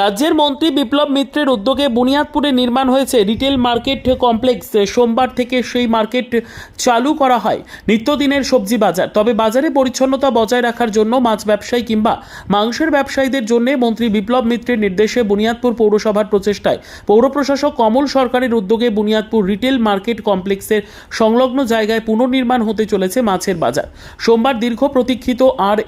রাজ্যের মন্ত্রী বিপ্লব মিত্রের উদ্যোগে বুনিয়াদপুরে নির্মাণ হয়েছে রিটেল মার্কেট কমপ্লেক্স। সোমবার থেকে সেই মার্কেট চালু করা হয়। নিত্যদিনের সবজি বাজার। তবে বাজারে পরিচ্ছন্নতা বজায় রাখার জন্য মাছ ব্যবসায়ী কিংবা মাংসের ব্যবসায়ীদের জন্য মন্ত্রী বিপ্লব মিত্রের নির্দেশে বুনিয়াদপুর পৌরসভার প্রচেষ্টায় পৌর প্রশাসক কমল সরকারের উদ্যোগে বুনিয়াদপুর রিটেল মার্কেট কমপ্লেক্সের সংলগ্ন জায়গায় পুনর্নির্মাণ হতে চলেছে মাছের বাজার। সোমবার দীর্ঘ প্রতীক্ষিত আর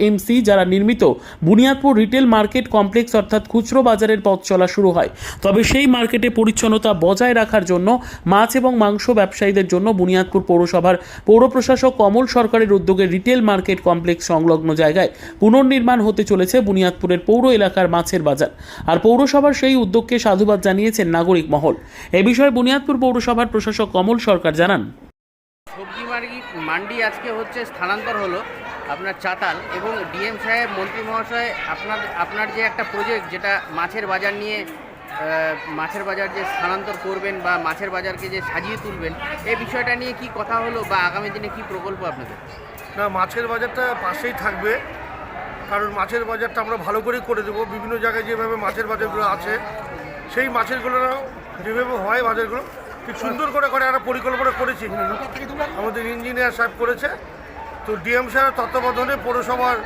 যারা নির্মিত বুনিয়াদপুর রিটেল মার্কেট কমপ্লেক্স অর্থাৎ খুচরো বাজারের পথ চলা শুরু হয়। তবে সেই মার্কেটে পরিচ্ছন্নতা বজায় রাখার জন্য মাছ এবং মাংস ব্যবসায়ীদের জন্য বুনিয়াদপুর পৌরসভার পৌর প্রশাসক কমল সরকারের উদ্যোগে রিটেল মার্কেট কমপ্লেক্স সংলগ্ন জায়গায় পুনর্নির্মাণ হতে চলেছে বুনিয়াদপুরের পৌর এলাকার মাছের বাজার। আর পৌরসভার সেই উদ্যোগকে সাধুবাদ জানিয়েছেন নাগরিক মহল। এ বিষয়ে বুনিয়াদপুর পৌরসভার প্রশাসক কমল সরকার জানান। সবজি মান্ডি আজকে হচ্ছে স্থানান্তর হলো। আপনার চাতাল এবং ডিএম সাহেব, মন্ত্রী মহাশয়, আপনার আপনার যে একটা প্রজেক্ট যেটা মাছের বাজার নিয়ে মাছের বাজার যে স্থানান্তর করবেন বা মাছের বাজারকে যে সাজিয়ে তুলবেন এই বিষয়টা নিয়ে কি কথা হলো বা আগামী দিনে কি প্রকল্প আপনাদের? না, মাছের বাজারটা পাশেই থাকবে, কারণ মাছের বাজারটা আমরা ভালো করেই করে দেবো। বিভিন্ন জায়গায় যেভাবে মাছের বাজারগুলো আছে, সেই মাছেরগুলো যেভাবে হয় বাজারগুলো, ঠিক সুন্দর করে করে একটা পরিকল্পনা করেছি। আমাদের ইঞ্জিনিয়ার সাহেব করেছে তো ডিএম সাহেব তত্ত্বাবধানে পৌরসভার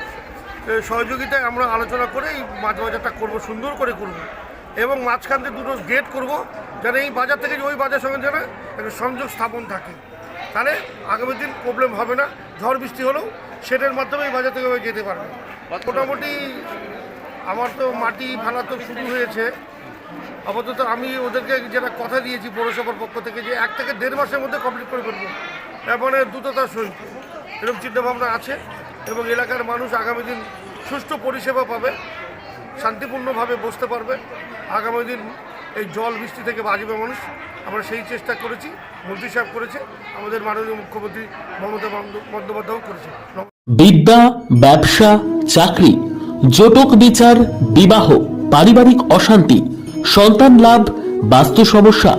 সহযোগিতায় আমরা আলোচনা করে এই মাছ বাজারটা করব, সুন্দর করে করব। এবং মাঝখান থেকে দুটো গেট করব, যেন এই বাজার থেকে ওই বাজার সঙ্গে যেন একটা সংযোগ স্থাপন থাকে। তাহলে আগামী দিন প্রবলেম হবে না, ঝড় বৃষ্টি হলেও সেটার মাধ্যমে এই বাজার থেকে ওই যেতে পারবে। মোটামুটি আমার তো মাটি ফেলা তো শুরু হয়েছে। আপাতত আমি ওদেরকে যেটা কথা দিয়েছি পৌরসভার পক্ষ থেকে যে এক থেকে দেড় মাসের মধ্যে কমপ্লিট করে ফেলব। মানে দ্রুততার সহিত এরকম চিন্তাভাবনা আছে এবং এলাকার মানুষ আগামী দিন সুষ্ঠু পরিষেবা পাবে, শান্তিপূর্ণভাবে বসতে পারবে। আগামী দিন এই জল বৃষ্টি থেকে বাঁচবে মানুষ। আমরা সেই চেষ্টা করেছি, মন্ত্রী সাহেব করেছে, আমাদের মাননীয় মুখ্যমন্ত্রী মমতা বন্দ- বন্দ্যোপাধ্যায়ও করেছে। বিদ্যা, ব্যবসা, চাকরি, জটক বিচার, বিবাহ, পারিবারিক অশান্তি, সন্তান লাভ, বাস্তু সমস্যা